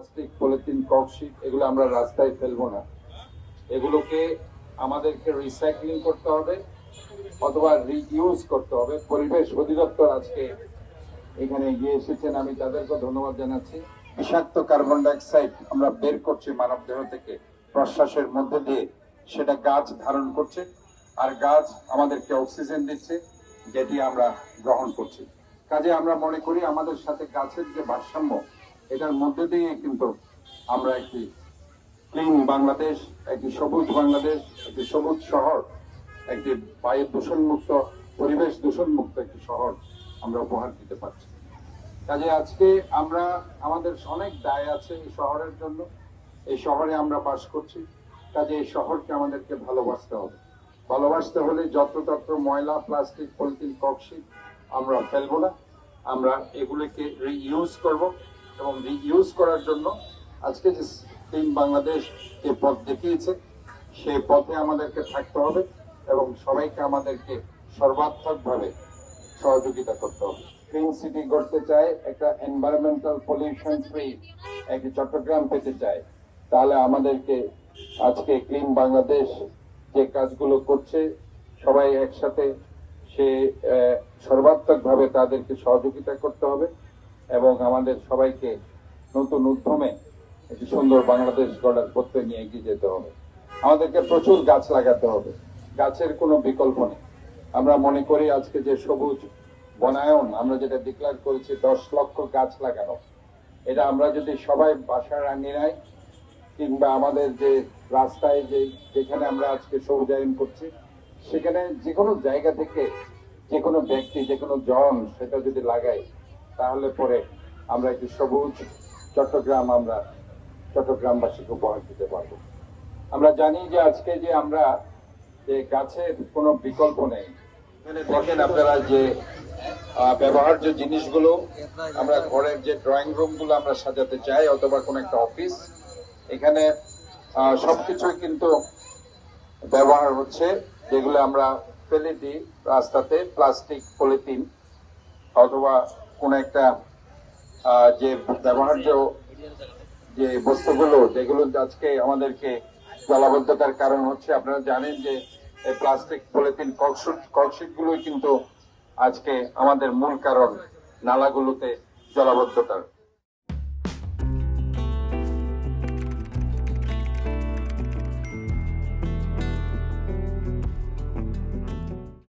Plastic, polythene, cork sheet, এগুলো আমরা রাস্তায় ফেলব না। এগুলোকে আমাদেরকে রিসাইক্লিং করতে হবে অথবা রিইউজ করতে হবে। পরিবেশ অধিদপ্তর আজকে এখানে এগিয়ে এসেছেন, আমি তাদেরকে ধন্যবাদ জানাচ্ছি। বিষাক্ত কার্বন ডাইঅক্সাইড আমরা বের করছি মানব দেহ থেকে, প্রশ্বাসের মধ্যে দিয়ে। সেটা গাছ ধারণ করছে, আর গাছ আমাদেরকে অক্সিজেন দিচ্ছে, যেটি আমরা গ্রহণ করছি। কাজে আমরা মনে করি আমাদের সাথে গাছের যে ভারসাম্য এটার মধ্যে দিয়ে কিন্তু আমরা একটি ক্লিন বাংলাদেশ, একটি সবুজ বাংলাদেশ, একটি সবুজ শহর, একটি বায়ু দূষণ মুক্ত পরিবেশ দূষণ মুক্ত একটি শহর আমরা উপহার দিতে পারছি। কাজে আজকে আমরা, আমাদের অনেক দায় আছে এই শহরের জন্য। এই শহরে আমরা বাস করছি। কাজে এই শহরকে আমাদেরকে ভালোবাসতে হবে। ভালোবাসতে হলে যত্রতত্র ময়লা, প্লাস্টিক, পলিথিন, ককশিট আমরা ফেলব না। আমরা এগুলোকে রিইউজ করব। এবং রিইউজ করার জন্য আজকে যে টিম বাংলাদেশ যে পথ দেখিয়েছে সেই পথে আমাদেরকে থাকতে হবে এবং সবাইকে আমাদেরকে সর্বাত্মকভাবে সহযোগিতা করতে হবে। ক্লিন সিটি করতে চায় একটা এনভায়রনমেন্টাল পলিউশন ফ্রি একটি চট্টগ্রাম পেতে চায়, তাহলে আমাদেরকে আজকে ক্লিন বাংলাদেশ যে কাজগুলো করছে, সবাই একসাথে সে সর্বাত্মকভাবে তাদেরকে সহযোগিতা করতে হবে। এবং আমাদের সবাইকে নতুন উদ্যমে একটি সুন্দর বাংলাদেশ গড়ার পথে নিয়ে এগিয়ে যেতে হবে। আমাদেরকে প্রচুর গাছ লাগাতে হবে। গাছের কোনো বিকল্প নেই। আমরা মনে করি আজকে যে সবুজ বনায়ন আমরা যেটা ডিক্লেয়ার করেছি, দশ লক্ষ গাছ লাগানো। এটা আমরা যদি সবাই বাসার আঙিনায় কিংবা আমাদের যে রাস্তায় যে যেখানে আমরা আজকে সবুজায়ন করছি, সেখানে যে কোনো জায়গা থেকে যে কোনো ব্যক্তি যে কোনো জন সেটা যদি লাগাই তাহলে পরে আমরা একটি সবুজ চট্টগ্রাম আমরা চট্টগ্রামবাসীকে উপহার দিতে পারব। আমরা জানি যে আজকে যে আমরা যে গাছের কোনো বিকল্প নেই। এখানে দেখেন আপনারা যে ব্যবহার্য জিনিসগুলো আমরা ঘরের যে ড্রয়িং রুমগুলো আমরা সাজাতে চাই অথবা কোন একটা অফিস এখানে সবকিছুই কিন্তু ব্যবহার হচ্ছে। যেগুলো আমরা ফেলে দিই রাস্তাতে প্লাস্টিক পলিথিন। অথবা কোন একটা যে ব্যবহার্য যে বস্তুগুলো, যেগুলো আজকে আমাদেরকে জলাবদ্ধতার কারণ হচ্ছে, আপনারা জানেন যে প্লাস্টিক, পলিথিন কলসিট গুলোই কিন্তু আজকে আমাদের মূল কারণ, নালাগুলোতে জলাবদ্ধতার।